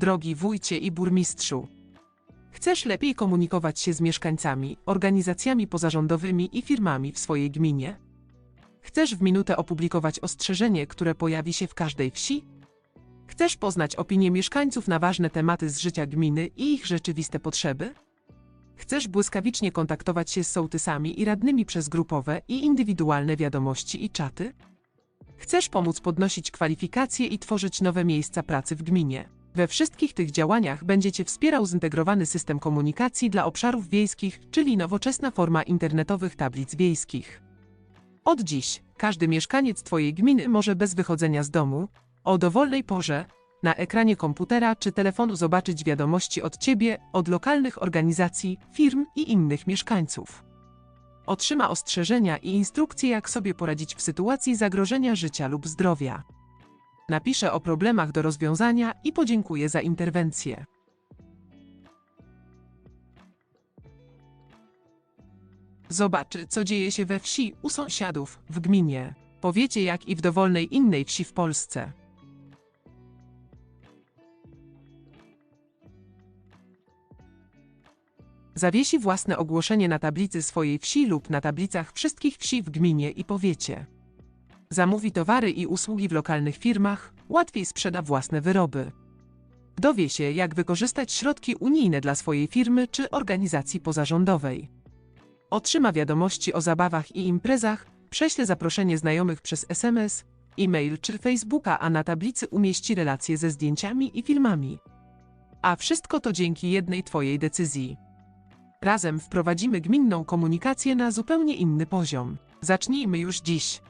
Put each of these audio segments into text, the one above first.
Drogi wójcie i burmistrzu. Chcesz lepiej komunikować się z mieszkańcami, organizacjami pozarządowymi i firmami w swojej gminie? Chcesz w minutę opublikować ostrzeżenie, które pojawi się w każdej wsi? Chcesz poznać opinie mieszkańców na ważne tematy z życia gminy i ich rzeczywiste potrzeby? Chcesz błyskawicznie kontaktować się z sołtysami i radnymi przez grupowe i indywidualne wiadomości i czaty? Chcesz pomóc podnosić kwalifikacje i tworzyć nowe miejsca pracy w gminie. We wszystkich tych działaniach będzie Cię wspierał zintegrowany system komunikacji dla obszarów wiejskich, czyli nowoczesna forma internetowych tablic wiejskich. Od dziś każdy mieszkaniec Twojej gminy może bez wychodzenia z domu, o dowolnej porze, na ekranie komputera czy telefonu zobaczyć wiadomości od Ciebie, od lokalnych organizacji, firm i innych mieszkańców. Otrzyma ostrzeżenia i instrukcje, jak sobie poradzić w sytuacji zagrożenia życia lub zdrowia. Napisze o problemach do rozwiązania i podziękuję za interwencję. Zobaczy, co dzieje się we wsi, u sąsiadów, w gminie. Powiecie, jak i w dowolnej innej wsi w Polsce. Zawiesi własne ogłoszenie na tablicy swojej wsi lub na tablicach wszystkich wsi w gminie i powiecie. Zamówi towary i usługi w lokalnych firmach, łatwiej sprzeda własne wyroby. Dowie się, jak wykorzystać środki unijne dla swojej firmy czy organizacji pozarządowej. Otrzyma wiadomości o zabawach i imprezach, prześle zaproszenie znajomych przez SMS, e-mail czy Facebooka, a na tablicy umieści relacje ze zdjęciami i filmami. A wszystko to dzięki jednej Twojej decyzji. Razem wprowadzimy gminną komunikację na zupełnie inny poziom. Zacznijmy już dziś.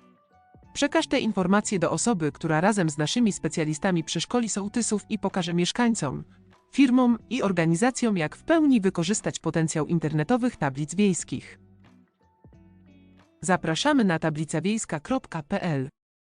Przekaż te informacje do osoby, która razem z naszymi specjalistami przeszkoli sołtysów i pokaże mieszkańcom, firmom i organizacjom, jak w pełni wykorzystać potencjał internetowych tablic wiejskich. Zapraszamy na tablicawiejska.pl